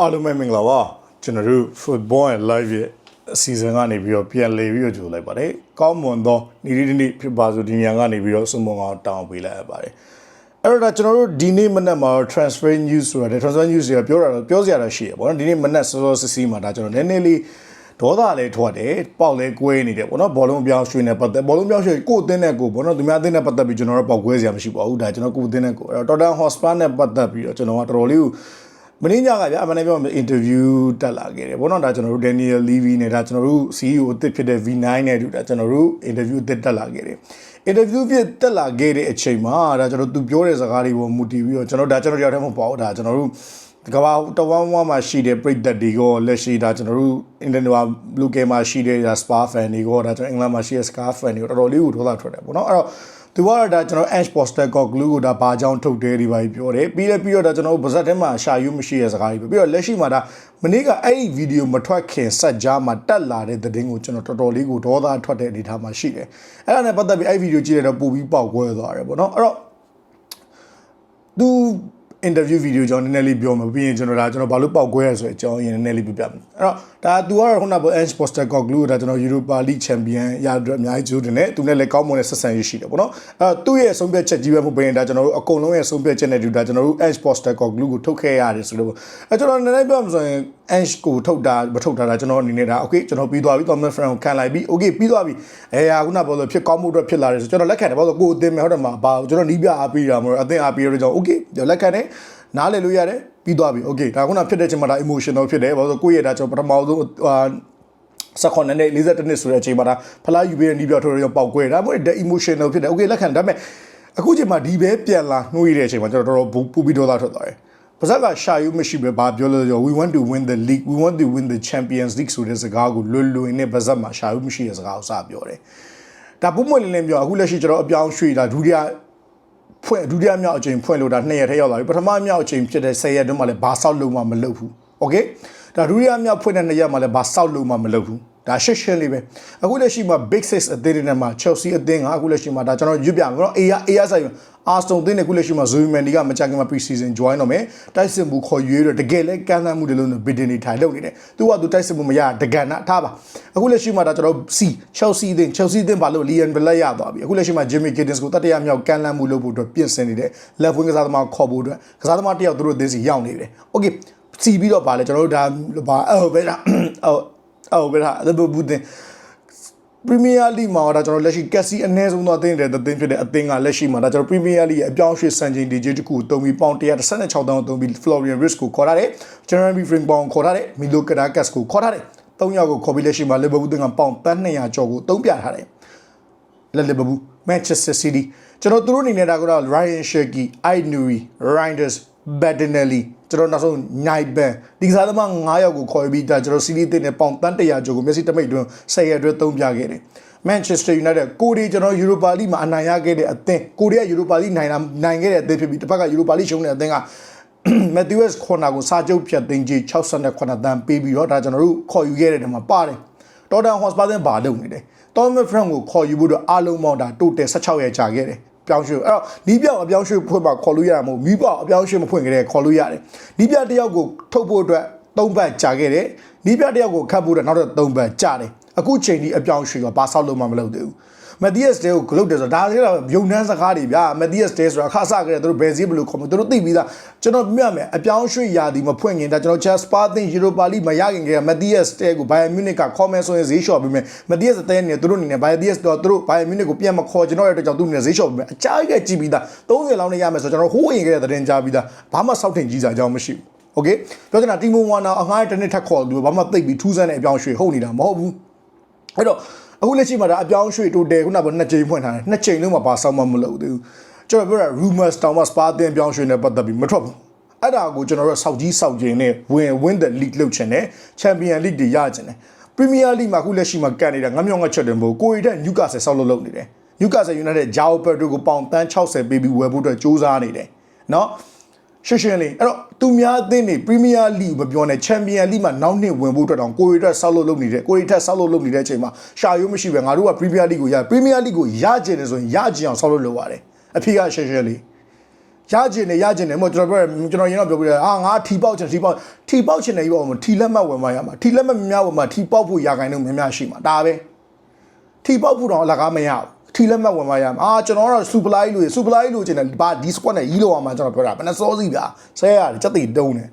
အားလုံးပဲမင်္ဂလာပါကျွန်တော်တို့ football and live ရဲ့အစီအစဉ်ကနေပြီးတော့ပြန်လည်ပြီးတော့ကြိုလိုက်ပါတယ်ကောင်းမွန်သောနေ့ဒီနေ့ဖြစ်ပါစို့ဒီညကနေပြီးတော့စုံမအောင်တောင်းပေးလိုက်ရပါတယ်အဲ့တော့ကျွန်တော်တို့ဒီနေ့မနက်မှာ transfer news ဆိုတာ transfer news တွေကပြောတာတော့ပြောစရာတော့ရှိရပေါ့နော်ဒီနေ့မနက်စောစောစစ်စီးမှာဒါကျွန်တော်နည်းနည်းလေးဒေါသလည်းထွက်တယ်ပေါက်လည်းကွဲနေတယ်ပေါ့နော်ဘောလုံးပြောင်းရွှေ့နေပတ်သက်ဘောလုံးပြောင်းရွှေ့ကိုယ်အသင်းနဲ့ကိုယ်ပေါ့နော်သူများအသင်းနဲ့ပတ်သက်ပြီးကျွန်တော်တို့ပေါက်ကွဲစရာမရှိပါဘူးဒါကျွန်တော်ကိုယ်အသင်းနဲ့ကိုယ်အဲ့တော့ Tottenham Hotspur နဲ့ပတ်သက်ပြီးတော့ကျွန်တော်ကတော်တော်လေးကို မင်းညကဗျအမှန်တကယ်ပြောအင်တာဗျူးတက်လာခဲ့တယ်ဘောနော်ဒါကျွန်တော်တို့ Daniel Levy နဲ့ဒါကျွန်တော်တို့ CEO အသစ်ဖြစ်တဲ့ V9 နဲ့တူဒါကျွန်တော်တို့အင်တာဗျူးအသစ်တက်လာခဲ့တယ်အင်တာဗျူးဖြစ်တက်လာခဲ့တဲ့အချိန်မှာဒါကျွန်တော်သူပြောတဲ့စကားတွေပေါ်မူတည်ပြီးတော့ကျွန်တော်ဒါကျွန်တော်တယောက်တည်းမပေါ့ဒါကျွန်တော်တို့ကဘာတဝမ်းဝမ်းမှာရှိတဲ့ပြည်သက်တွေကလက်ရှိဒါကျွန်တော်တို့အင်တန်ဝါလူကေမှာရှိတဲ့ဒါ Spa fan တွေကဒါကျွန်တော်အင်္ဂလန်မှာရှိတဲ့ Scar fan တွေတော်တော်လေးကိုဒေါသထွက်တယ်ပေါ့နော်အဲ့တော့ သူကတော့ဒါကျွန်တော် Ash Poster က glue ကိုဒါဘာကြောင့်ထုတ်တယ်ဒီပါပြောတယ်ပြီးလည်းပြီးတော့ဒါကျွန်တော်ဗဇက်ထဲမှာရှာယူမရှိတဲ့စကားတွေပြီးတော့လက်ရှိမှာဒါမနေ့ကအဲ့ဒီဗီဒီယိုမထွက်ခင်ဆက်ကြားမှာတက်လာတဲ့သတင်းကိုကျွန်တော်တော်တော်လေးကိုဒေါသထွက်တဲ့အနေအထားမှာရှိတယ်အဲ့ဒါနဲ့ပတ်သက်ပြီးအဲ့ဒီဗီဒီယိုကြည့်ရတော့ပို့ပြီးပေါက်ကွဲသွားတယ်ပေါ့နော်အဲ့တော့သူ interview video ကြောင့်နည်းနည်းလေးပြောမှာပြီးရင်ကျွန်တော်ဒါကျွန်တော်ဘာလို့ပောက်ကွဲရဆိုတဲ့အကြောင်းရင်းနည်းနည်းလေးပြပြမယ်အဲ့တော့ဒါ तू ကတော့ခုနကပြော Edge Poster Cock Glue ဒါကျွန်တော် Europa League Champion ရအတွက်အများကြီးကြိုးတင်တယ်သူနဲ့လည်းကောင်းမွန်တဲ့ဆက်ဆံရေးရှိတယ်ပေါ့နော်အဲ့တော့သူ့ရဲ့ဆုံးဖြတ်ချက်ကြီးပဲမဟုတ်ဘဲဒါကျွန်တော်တို့အကုန်လုံးရဲ့ဆုံးဖြတ်ချက်နဲ့တူဒါကျွန်တော်တို့ Edge Poster Cock Glue ကိုထုတ်ခဲ့ရတယ်ဆိုလို့အဲ့ကျွန်တော်နည်းနည်းပြောမှဆိုရင် Edge ကိုထုတ်တာမထုတ်တာဒါကျွန်တော်အနေနဲ့ဒါ okay ကျွန်တော်ပြီးသွားပြီ Thomas Friend ကိုခံလိုက်ပြီ okay ပြီးသွားပြီအဲဟာခုနပြောလို့ဖြစ်ကောင်းမှုအတွက်ဖြစ်လာတယ်ဆိုကျွန်တော်လက်ခံတယ်ဘာလို့ကိုအသင်းမဲ့ဟုတ်တယ်မှာဘာကျွန်တော်နီးပြအားပေးတာမဟုတ်အသင်းအားပေးရတဲ့ကြောင့် okay လက်ခံတယ်နားလည်လို့ရတယ်ပြီးသွားပြီ okay ဒါခုနဖြစ်တဲ့ချိန်မှာဒါ emotional ဖြစ်တယ်ဘာလို့ကိုယ့်ရဲ့ဒါကျွန်တော်ပထမဆုံးဟာစက္ကွန်နဲ့40နှစ်ဆိုတဲ့အချိန်မှာဒါဖလားယူပြီးနီးပြထိုးရပေါက်ကွဲဒါမှမဟုတ် emotional ဖြစ်တယ် okay လက်ခံဒါပေမဲ့အခုချိန်မှာဒီပဲပြန်လာနှိုးရတဲ့အချိန်မှာကျွန်တော်တော်တော်ပူပြီးဒေါသထွက်သွားတယ် ပါဇက်ကရှာယူမရှိပဲဘာပြောလို့ဆို we want to win the league we want to win the champions league ဆိုတဲ့စကားကိုလွတ်လွင်နဲ့ပါဇက်မှာရှာယူမရှိတဲ့စကားကိုစပြောတယ်ဒါပုံမှန်လင်းလင်းပြောအခုလက်ရှိကျွန်တော်အပြောင်းရွှေ့တာဒုတိယဖွင့်ဒုတိယမြောက်အချိန်ဖွင့်လို့ဒါ2ရက်ထဲရောက်လာပြီပထမမြောက်အချိန်ဖြစ်တဲ့10ရက်တုန်းကလည်းဘာဆောက်လို့မှမလုပ်ဘူးโอเคဒါဒုတိယမြောက်ဖွင့်တဲ့2ရက်မှာလည်းဘာဆောက်လို့မှမလုပ်ဘူးဒါရှင်းရှင်းလေးပဲအခုလက်ရှိမှာ Big Six အသင်းတွေနဲ့မှာ Chelsea အသင်းကအခုလက်ရှိမှာဒါကျွန်တော်ရွတ်ပြမယ်နော် AR AR ဆိုင် အာစတုန်အသင်းနဲ့အခုလက်ရှိမှာ Zoe Mendy ကမကြခင်မှာ pre-season join တော့မယ်တိုက်စစ်မှုခေါ်ရွေးတော့တကယ်လဲကမ်းလှမ်းမှုတွေလို့ဘီဒင်နေထိုင်လုပ်နေတယ်သူကသူတိုက်စစ်မှုမရတကန်နာထားပါအခုလက်ရှိမှာဒါကျွန်တော် C Chelsea အသင်း Chelsea အသင်းဘာလို့ Liam Bell ရသွားပြီအခုလက်ရှိမှာ Jimmy Gittins ကိုတတိယမြောက်ကမ်းလှမ်းမှုလုပ်ဖို့အတွက်ပြင်ဆင်နေတယ် left wing ကစားသမားခေါ်ဖို့အတွက်ကစားသမားတယောက်သူတို့အသင်းစီရောက်နေတယ် okay စီပြီးတော့ပါလေကျွန်တော်တို့ဒါဘာအော်ဘယ်လားအော်အော်ဘယ်လားဒါဘူးတင် ပရီးမီးယားလိမှာတော့ကျွန်တော်လက်ရှိကက်စီအနည်းဆုံးသောအသင်းတွေအသင်းဖြစ်တဲ့အသင်းကလက်ရှိမှာဒါကျွန်တော်ပရီးမီးယားလိရဲ့အပြောင်းရွှေ့စံချိန်ဒီဂျစ်တခုကိုတုံးပြီးပေါင်116တောင်းတုံးပြီး Florian Wirtz ကိုခေါ်ထားတယ်။ Jeremy Frimpong ခေါ်ထားတယ်။ Milo Karakas ကိုခေါ်ထားတယ်။၃ယောက်ကိုခေါ်ပြီးလက်ရှိမှာ Liverpool သင်းကပေါင်300ကျော်ကိုတုံးပြထားတယ်။လက်လီဗာပူးမန်ချက်စတာစီးတီးကျွန်တော်တို့အနေနဲ့ဒါကတော့ Ryan Shaki, Aidnuri, Reinders, Bettinelli ကျွန်တော်နောက်ဆုံး Night Ban ဒီကစားသမား9ယောက်ကိုခေါ်ပြီးဒါကျွန်တော်စီးတီးတင်တဲ့ပေါင်တန်း100ကျော်ကိုမျက်စိတမိတ်တွင်း10ရက်အတွင်းသုံးပြခဲ့တယ် Manchester United ကိုဒီကျွန်တော် Europa League မှာအနိုင်ရခဲ့တဲ့အသင်းကိုရီးယား Europa League နိုင်တာနိုင်ခဲ့တဲ့အသင်းဖြစ်ပြီးတစ်ဖက်က Europa League ရှုံးတဲ့အသင်းက Matthews ခွန်နာကိုစာချုပ်ဖြတ်သိမ်းကြီး68တန်းပေးပြီးတော့ဒါကျွန်တော်တို့ခေါ်ယူခဲ့တဲ့နေရာမှာပါတယ်။ Tottenham Hotspur သင်းဘာလုပ်နေလဲ။ Thomas Frank ကိုခေါ်ယူဖို့တော့အားလုံးပေါင်းဒါတိုတယ်16ရက်ကြာခဲ့တယ်။ ပြောင်းရွှေ့အဲ့တော့နီးပြောင်အပြောင်းရွှေ့ဖွင့်မှာခေါ်လို့ရမှာမဟုတ်မီးပေါက်အပြောင်းရွှေ့မဖွင့်ကြတဲ့ခေါ်လို့ရတယ်။နီးပြတယောက်ကိုထုတ်ဖို့အတွက်၃ပတ်ကြာခဲ့တယ်။နီးပြတယောက်ကိုခတ်ဖို့အတွက်နောက်တော့၃ပတ်ကြာတယ်။အခုချိန်ဒီအပြောင်းရွှေ့ကဘာဆောက်လို့မှမလုပ်သေးဘူး။ မက်သီးယက်စ်တဲကိုဂလုတ်တယ်ဆိုတာဒါလည်းယုံနှန်းစကားတွေဗျာမက်သီးယက်စ်တဲဆိုတာခါစကြတယ်သူတို့ဘယ်စည်းဘယ်လိုခေါ်မလဲသူတို့သိပြီးသားကျွန်တော်ပြမယ်အပြောင်းရွှေ့ရာဒီမဖွင့်ခင်ဒါကျွန်တော်ချက်စပါသင်ယူရိုပါလိမရခင်ကမက်သီးယက်စ်တဲကိုဘိုင်ယန်မြူနစ်ကခေါ်မယ်ဆိုရင်ဈေးလျှော့ပေးမယ်မက်သီးယက်စ်တဲနေသူတို့အနေနဲ့ဘိုင်ယန်သီးယက်စ်တော့သူတို့ဘိုင်ယန်မြူနစ်ကိုပြန်မခေါ်ကျွန်တော်ရဲ့အတွက်ကြောင့်သူအနေနဲ့ဈေးလျှော့ပေးမယ်အကြိုက်ကြကြည့်ပြီးသား30လောက်နဲ့ရမယ်ဆိုကျွန်တော်ဟိုးရင်ကတည်းကသတင်းကြားပြီးသားဘာမှစောက်ထင်ကြီးစားကြောင်းမရှိဘူးโอเคပြောချင်တာတီမိုဝါနာအငှားတစ်နှစ်ထပ်ခေါ်သူဘာမှသိပ်ပြီးထူးဆန်းတဲ့အပြောင်းရွှေ့ဟုတ်နေတာမဟုတ်ဘူးအဲ့တော့ အခုလက်ရှိမှာဒါအပြောင်းရွှေ့တိုးတယ်ခုနကပေါ့နှစ်ချိန်ဖွင့်ထားတယ်နှစ်ချိန်လုံးမှာဘာဆောင်မှမလုပ်သေးဘူးကျွန်တော်ပြောတာ rumors တောင်မှ spa တင်ပြောင်းရွှေ့နေပတ်သက်ပြီးမထွက်ဘူးအဲ့ဒါကိုကျွန်တော်တို့စောက်ကြီးစောက်ကျင်နဲ့ဝင် win the league လုပ်ချင်တယ် champion league တွေရချင်တယ် premier league မှာအခုလက်ရှိမှာကန်နေတာငမျောငချက်တယ်မဟုတ်ကိုရီတက်နျူကာဆယ်ဆောက်လုပ်လုပ်နေတယ်နျူကာဆယ်ယူနိုက်တက်ဂျာအိုပက်ဒိုကိုပေါင်တန်း60ပေးပြီးဝယ်ဖို့အတွက်စူးစမ်းနေတယ်နော် ရှင်းရှင်းလေးအဲ့တော့သူများအသင်းတွေပရီးမီးယားလိမပြောနဲ့ချန်ပီယံလိမှာနောက်နှစ်ဝင်ဖို့အတွက်တောင်ကိုရီတက်ဆောက်လို့လုပ်နေတဲ့ကိုရီတက်ဆောက်လို့လုပ်နေတဲ့အချိန်မှာရှာရိုးမရှိပဲငါတို့ကပရီးမီးယားလိကိုရပရီးမီးယားလိကိုရကျင်နေဆိုရင်ရကျင်အောင်ဆောက်လို့လုပ်ရတယ်အဖေကရှင်းရှင်းလေးရကျင်နေရကျင်နေမို့ကျွန်တော်ပြောကျွန်တော်ရင်တော့ပြောပြတယ်ဟာငါထီပေါက်ချင်ထီပေါက်ထီပေါက်ချင်နေပြီပေါ့ထီလက်မှတ်ဝင်မှရမှာထီလက်မှတ်များဝင်မှထီပေါက်ဖို့ရာခိုင်နှုန်းများများရှိမှာဒါပဲထီပေါက်ဖို့တော့အလကားမရဘူး ထီလက်မှတ်ဝင်မှရမှာအာကျွန်တော်ကတော့စူပလိုက်လို့စူပလိုက်လို့ကျင်တယ်ဘာဒီ squad နဲ့ရီးလို့အောင်မှကျွန်တော်ပြောတာဘယ်နှစောစီဗျာဆဲရတယ်စက်တီတုံးတယ်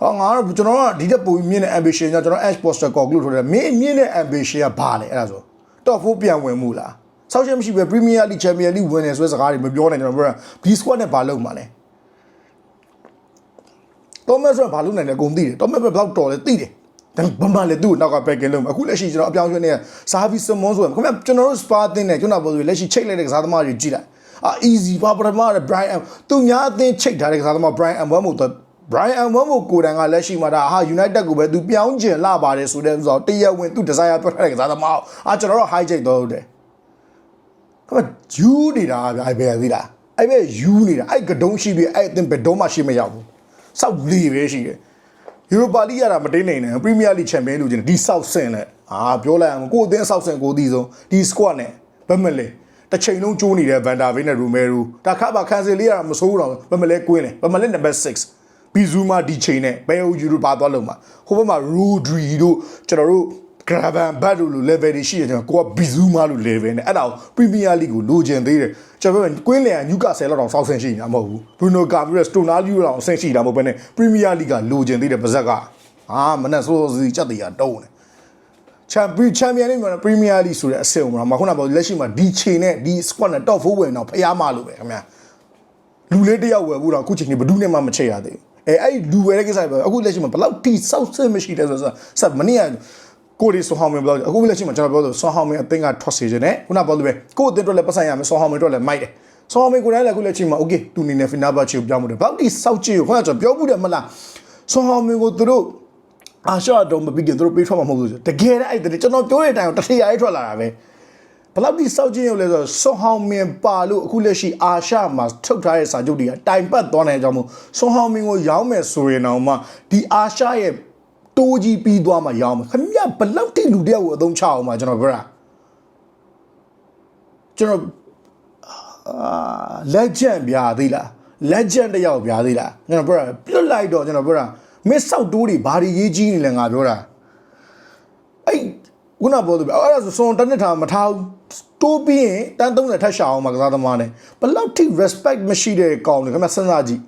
ဟောငါတော့ကျွန်တော်ကဒီတက်ပူမြင့်တဲ့ ambition ကြောင့်ကျွန်တော် Ash Poster conclude ထုတ်တယ်မင်းမြင့်တဲ့ ambition ကဘာလဲအဲ့ဒါဆို top 4ပြန်ဝင်မှုလားဆောက်ချက်မရှိပဲ Premier League Champions League ဝင်နေဆိုတဲ့စကားတွေမပြောနိုင်ကျွန်တော်ပြောတာ B squad နဲ့ဘာလုပ်မှာလဲ Thomas ကဘာလုပ်နိုင်လဲအကုန်သိတယ် Thomas ဘယ်လောက်တော်လဲသိတယ် ဒါပေမဲ့ဘာမှလည်းသူ့ကိုနောက်က back in လုပ်မှာအခုလက်ရှိကျွန်တော်အပြောင်းအရွှေ့နေစာဗီစမွန်ဆိုရင်ခင်ဗျကျွန်တော်တို့ spa တင်နေကျွန်တော်ပြောလို့လက်ရှိချိတ်လိုက်တဲ့ကစားသမားတွေကြည့်လိုက်အာ easy ဘာပထမက Brian သူများအသင်းချိတ်ထားတဲ့ကစားသမား Brian Mbeumo မို့တော့ Brian Mbeumo ကိုယ်တိုင်ကလက်ရှိမှာဒါဟာ United ကိုပဲသူပြောင်းကျင်လာပါတယ်ဆိုတဲ့ဥစ္စာတရက်ဝင်သူ desire ပြောထားတဲ့ကစားသမားအာကျွန်တော်တို့ high ချိတ်တော့တယ်ခမယူနေတာဗျအဲ့ဘယ်သိလားအဲ့ဘယ်ယူနေတာအဲ့ကတုံးရှိပြီအဲ့အသင်းဘယ်တော့မှရှိမရောက်ဘူးစောက်လီပဲရှိတယ် ယူရိုပါလိရတာမတင်းနိုင်နဲ့ပရီးမီးယားလိချန်ပီယံလို့ကျင်ဒီဆောက်ဆင်နဲ့အာပြောလိုက်အောင်ကိုအသင်းဆောက်ဆင်ကိုအသီးဆုံးဒီ squad နဲ့ဘယ်မလဲတစ်ချိန်လုံးကျိုးနေတဲ့ဗန်ဒါဗေးနဲ့ရူမဲရူဒါခါပါခန်းစီလေးရတာမစိုးတော့ဘယ်မလဲကွင်းလဲဘယ်မလဲနံပါတ်6ဘီဇူမာဒီချိန်နဲ့ဘယ်ဟိုယူရိုပါသွားလုံးမှာဟိုဘက်မှာရူဒရီတို့ကျွန်တော်တို့ ဂရာဗန်ဘတ်လို့ level တွေရှိတယ်ကျွန်တော်ကိုကဘီဇူးမာလို့ level နဲ့အဲ့ဒါကိုပရီးမီးယားလိကိုလိုချင်သေးတယ်ကျွန်တော်ပြောကွင်းလန်ကညူကာဆယ်လောက်တောင်စောက်ဆင်ရှိနေတာမဟုတ်ဘူးဘရူနိုကာမီရက်စတိုနာလီလောက်အဆင်ရှိတာမဟုတ်ဘဲနဲ့ပရီးမီးယားလိကလိုချင်သေးတယ်ပါဇက်ကအာမနဲ့ဆိုစီချက်တရတုံးတယ်ချန်ပီချန်ပီယံလိမှာပရီးမီးယားလိဆိုတဲ့အဆင့်မှာခုနကပြောလက်ရှိမှာဒီချိန်နဲ့ဒီ squad နဲ့ top 4ဝင်တော့ဖျားမလို့ပဲခင်ဗျာလူလေးတယောက်ဝယ်ဘူးတော့အခုချိန်นี้ဘယ်သူနဲ့မှမချိတ်ရသေးဘူးအဲအဲ့လူဝယ်တဲ့ကိစ္စပဲအခုလက်ရှိမှာဘယ်လောက်တိစောက်ဆင်မရှိတယ်ဆိုတော့ဆက်မနေ့က ကိုဒီဆွန်ဟောင်းမင်းဘယ်လောက်အခုလက်ရှိမှာကျွန်တော်ပြောလို့ဆွန်ဟောင်းမင်းအသင်းကထွက်စီခြင်းနဲ့ခုနပြောလို့ပဲကိုအသင်းအတွက်လည်းပတ်ဆိုင်ရမယ်ဆွန်ဟောင်းမင်းအတွက်လည်းမိုက်တယ်ဆောင်းမင်းကိုယ်တိုင်လည်းအခုလက်ရှိမှာ okay သူအနေနဲ့ Fenerbahce ကိုပြောင်းမှုတယ်ဘောက်တီစောက်ချီကိုခွန်းကျွန်တော်ပြောမှုတယ်မလားဆောင်းမင်းကိုသူတို့အာရှတော့မပြီးခင်သူတို့ပေးထွက်မှာမဟုတ်ဘူးဆိုတကယ်တော့အဲ့တည်းကျွန်တော်ပြောတဲ့အတိုင်းကိုတထရာရေးထွက်လာတာပဲဘလောက်ဒီစောက်ချင်းရုပ်လဲဆိုဆွန်ဟောင်းမင်းပါလို့အခုလက်ရှိအာရှမှာထုတ်ထားတဲ့စာချုပ်တွေကတိုင်ပတ်သွားနိုင်ကြအောင်ဆွန်ဟောင်းမင်းကိုရောင်းမယ်ဆိုရင်တော့မှဒီအာရှရဲ့ တိုးကြီးပြီးသွားမှရောင်းမယ်ခမရဘလောက်တိလူတယောက်ကိုအသုံးချအောင်မှကျွန်တော်ပြောတာကျွန်တော်အာလက်ကျန်ပြာသေးလားလက်ကျန်တယောက်ပြာသေးလားကျွန်တော်ပြောတာပြတ်လိုက်တော့ကျွန်တော်ပြောတာမစ်ဆောက်တိုးတွေဘာတွေရေးကြီးနေလဲငါပြောတာအဲ့ခုနပြောသူပဲအဲ့ဒါဆိုစွန်တနစ်ထားမထားဘူးတိုးပြီးရင်တန်း30ထက်ရှာအောင်မှာကစားသမားနဲ့ဘလောက်ထိ respect မရှိတဲ့ကောင်တွေခင်ဗျစဉ်းစားကြည့်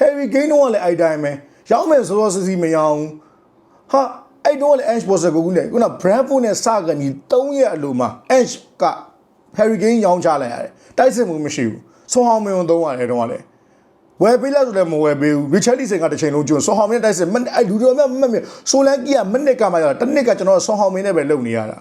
Harry Kane တော့လည်းအဲ့တိုင်းပဲရောင်းမယ်ဆိုတော့စစီမရောင်း ဟာအဲ့တော့လည်း Ash Poster ကိုကူးလေခုန Brentford နဲ့စကန်ကြီး3ရက်အလိုမှာ Ash က Harry Kane ရောင်းချလိုက်ရတယ်တိုက်စစ်မှုမရှိဘူးဆွန်ဟောင်းမင်းသုံးရတယ်တော့လည်းဝယ်ပေးလိုက်ဆိုလည်းမဝယ်ပေးဘူး Richard Lee ကတစ်ချိန်လုံးကျွန်းဆွန်ဟောင်းမင်းတိုက်စစ်မအဲ့လူတော်မြတ်မတ်မြဆိုလန်ကီကမနစ်ကမှရတာတစ်နှစ်ကကျွန်တော်ဆွန်ဟောင်းမင်းနဲ့ပဲလုပ်နေရတာ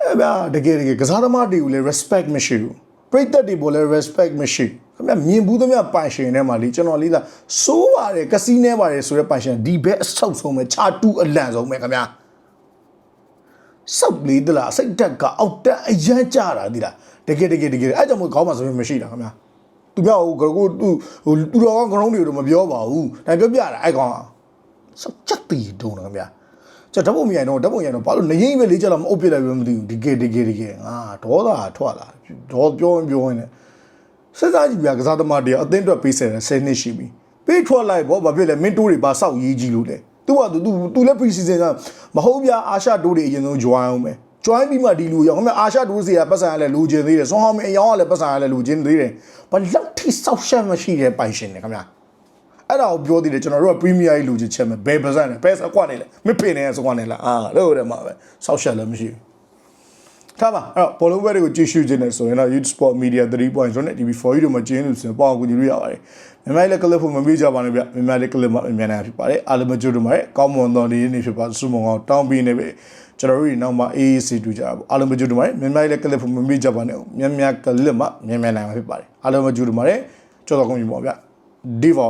အဲ့ဗျာတကယ်တကယ်ကစားသမားတွေကိုလည်း respect မရှိဘူးပရိသတ်တွေကိုလည်း respect မရှိ ခင်ဗျမြင်ဘူးသမျှပိုင်ရှင်ထဲမှာလေကျွန်တော်လေးသာစိုးပါတယ်ကစီးနေပါတယ်ဆိုတဲ့ပိုင်ရှင်ဒီဘက်အဆောက်ဆုံးပဲခြာတူးအလန့်ဆုံးပဲခင်ဗျာစောက်လေးတလားစိတ်တက်ကအောက်တက်အရန်ကြတာဒီလားတကယ်တကယ်တကယ်အဲ့ကြောင့်မို့ခေါင်းမှာဆိုရင်မရှိတာခင်ဗျာသူပြောဟိုကိုသူဟိုသူတော်ကကရုံးတွေတော့မပြောပါဘူးဒါပြောပြတာအဲ့ကောင်စောက်ချက်တီတုံးတယ်ခင်ဗျာကျွန်တော်ဓာတ်ပုံမြိုင်တော့ဓာတ်ပုံရိုင်တော့ဘာလို့နေရင်ပဲလေးချက်တော့မအုပ်ပြလိုက်ပဲမသိဘူးဒီကေဒီကေဒီကေငါဒေါသထွက်လာဒေါပြောရင်ပြောရင်လည်း စဉ်းစားကြည့်ပြကစားသမားတွေအသင်းအတွက်ပေးဆယ်တယ်10နှစ်ရှိပြီပေးထွက်လိုက်ဘောဘာဖြစ်လဲမင်းတိုးတွေပါစောက်ရေးကြီးလို့လေသူကသူသူလည်း pre season ကမဟုတ်ပြအာရှတိုးတွေအရင်ဆုံး join အောင်ပဲ join ပြီးမှဒီလူရောက်ခင်ဗျာအာရှတိုးစီကပတ်စံရလဲလူချင်းသေးတယ်ဆွန်ဟောင်းမင်းအယောင်းကလည်းပတ်စံရလဲလူချင်းသေးတယ်ဘာလောက်ထိစောက်ရှက်မရှိတဲ့ပိုင်ရှင်တယ်ခင်ဗျာအဲ့ဒါကိုပြောသေးတယ်ကျွန်တော်တို့က premier ကြီးလူချင်းချက်မယ်ဘယ်ပါစံလဲဘယ်စကွက်နေလဲမပင်နေစကွက်နေလားအာလို့တယ်မှာပဲစောက်ရှက်လည်းမရှိဘူး ထားပါအဲ့တော့ဘောလုံးဘက်တွေကိုကြည့်ရှုခြင်းနဲ့ဆိုရင်တော့ Youth Sport Media 3.0နဲ့ TV4 တို့မှာကျင်းလို့ဆိုရင်ပေါ့အောင်ကူညီလို့ရပါတယ်မြန်မာလည်းကလစ်ဖို့မမေ့ကြပါနဲ့ဗျမြန်မာလည်းကလစ်မှာမြန်မာနိုင်ဖြစ်ပါတယ်အားလုံးမကြိုးတို့မှာကောင်းမွန်သောနေ့နေ့ဖြစ်ပါစုမုံအောင်တောင်းပြီးနေပြီကျွန်တော်တို့နောက်မှာ AAC တူကြပါဘူးအားလုံးမကြိုးတို့မှာမြန်မာလည်းကလစ်ဖို့မမေ့ကြပါနဲ့မြန်မာကလစ်မှာမြန်မာနိုင်မှာဖြစ်ပါတယ်အားလုံးမကြိုးတို့မှာကြောက်တော့ကုန်ပြီပေါ့ဗျဒီပါ